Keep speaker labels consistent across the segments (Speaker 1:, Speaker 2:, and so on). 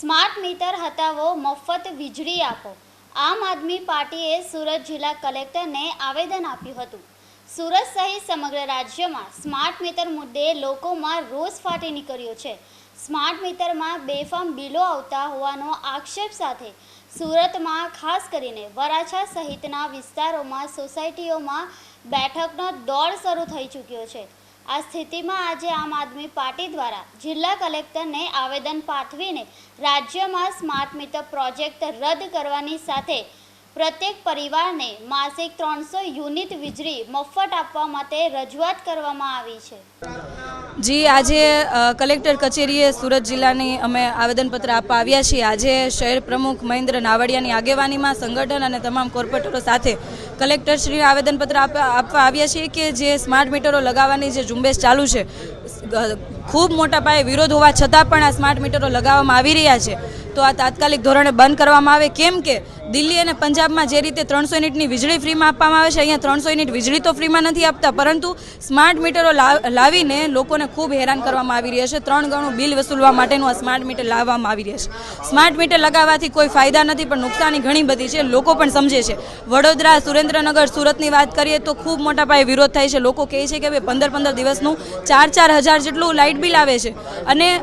Speaker 1: Smart meter હટાવો, મફત વીજળી આપો. આમ આદમી પાર્ટીએ સુરત જિલ્લા કલેક્ટરને આવેદન આપ્યું હતું. સુરત સહિત સમગ્ર રાજ્યમાં સ્માર્ટ મીટર મુદ્દે લોકોમાં રોષ ફાટી નીકળ્યો છે. સ્માર્ટ મીટરમાં બેફામ બિલો આવતા હોવાનો આક્ષેપ સાથે સુરતમાં ખાસ કરીને વરાછા સહિતના વિસ્તારોમાં સોસાયટીઓમાં બેઠકનો દોડ શરૂ થઈ ચૂક્યો છે. આ સ્થિતિમાં આજે આમ આદમી પાર્ટી દ્વારા જિલ્લા કલેક્ટરને આવેદન પાઠવીને રાજ્યમાં સ્માર્ટ મીટર પ્રોજેક્ટ રદ કરવાની સાથે પ્રત્યેક પરિવારને માસિક ત્રણસો યુનિટ વીજળી મફત આપવા માટે રજૂઆત કરવામાં આવી છે.
Speaker 2: જી, આજે કલેક્ટર કચેરીએ સુરત જિલ્લાની અમે આવેદનપત્ર આપવા આવ્યા છીએ. આજે શહેર પ્રમુખ મહેન્દ્ર નાવડિયાની આગેવાનીમાં સંગઠન અને તમામ કોર્પોરેટરો સાથે કલેક્ટરશ્રીને આવેદનપત્ર આપવા આવ્યા છીએ કે જે સ્માર્ટ મીટરો લગાવવાની જે ઝુંબેશ ચાલુ છે ખૂબ મોટા પાયે વિરોધ હોવા છતાં પણ આ સ્માર્ટ મીટરો લગાવવામાં આવી રહ્યા છે. તો આ તાત્કાલિક ધોરણે બંધ કરવામાં આવે. કેમ કે દિલ્હી અને પંજાબમાં જે રીતે ત્રણસો યુનિટની વીજળી ફ્રીમાં આપવામાં આવે છે, અહીંયા ત્રણસો યુનિટ વીજળી તો ફ્રીમાં નથી આપતા, પરંતુ સ્માર્ટ મીટરો લાવ- લાવીને લોકોને ખૂબ હેરાન કરવામાં આવી રહ્યા છે. ત્રણ ગણું બિલ વસૂલવા માટેનું આ સ્માર્ટ મીટર લાવવામાં આવી રહ્યા છે. સ્માર્ટ મીટર લગાવવાથી કોઈ ફાયદા નથી, પણ નુકસાની ઘણી બધી છે. લોકો પણ સમજે છે. વડોદરા, સુરેન્દ્રનગર, સુરતની વાત કરીએ તો ખૂબ મોટા પાયે વિરોધ થાય છે. લોકો કહે છે કે ભાઈ પંદર પંદર દિવસનું ચાર ચાર હજાર જેટલું લાઇટ બિલ આવે છે. અને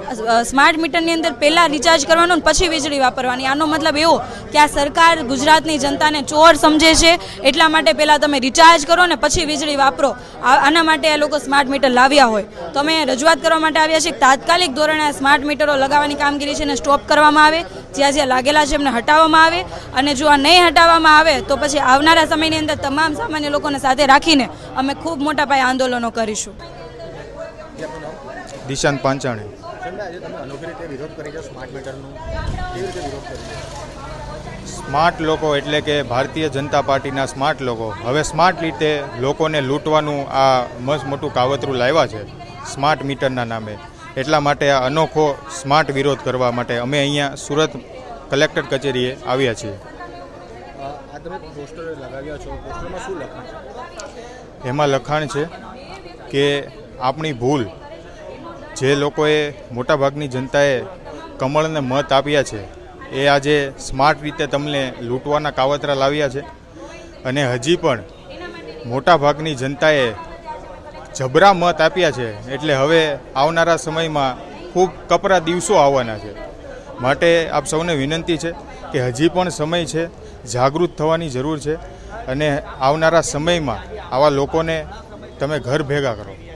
Speaker 2: સ્માર્ટ મીટરની અંદર પહેલાં રિચાર્જ કરવાનું પછી વીજળી વાપરવાની. આનો મતલબ એવો કે આ સરકાર ગુજરાતની જનતાને ચોર સમજે છે. એટલા માટે પહેલાં તમે રિચાર્જ કરો ને પછી વીજળી વાપરો. આ- આના માટે આ લોકો સ્માર્ટ મીટર લાવ્યા હોય. તો અમે રજૂઆત કરવા માટે આવ્યા છીએ તાત્કાલિક ધોરણે આ સ્માર્ટ મીટરો લગાવવાની કામગીરી છે એને સ્ટોપ કરવામાં આવે. જ્યાં જ્યાં લાગેલા છે એમને હટાવવામાં આવે. અને જો આ નહીં હટાવવામાં આવે તો પછી આવનારા સમયની અંદર તમામ સામાન્ય લોકોને સાથે રાખીને અમે ખૂબ મોટા પાયે આંદોલનો કરીશું.
Speaker 3: દિશાંત પાંચાણી.
Speaker 4: સ્માર્ટ
Speaker 3: લોકો એટલે કે ભારતીય જનતા પાર્ટીના સ્માર્ટ લોકો. હવે સ્માર્ટ રીતે લોકોને લૂંટવાનું આ મસ્ત મોટું કાવતરું લાવ્યા છે, સ્માર્ટ મીટરના નામે. એટલા માટે આ અનોખો સ્માર્ટ વિરોધ કરવા માટે અમે અહીંયા સુરત કલેક્ટર કચેરીએ આવ્યા છીએ. એમાં લખાણ છે કે આપણી ભૂલ જે લોકોએ મોટાભાગની જનતાએ કમળને મત આપ્યા છે એ આજે સ્માર્ટ રીતે તમને લૂંટવાના કાવતરા લાવ્યા છે. અને હજી પણ મોટાભાગની જનતાએ જબરા મત આપ્યા છે. એટલે હવે આવનારા સમયમાં ખૂબ કપરા દિવસો આવવાના છે. માટે આપ સૌને વિનંતી છે કે હજી પણ સમય છે, જાગૃત થવાની જરૂર છે. અને આવનારા સમયમાં આવા લોકોને તમે ઘર ભેગા કરો.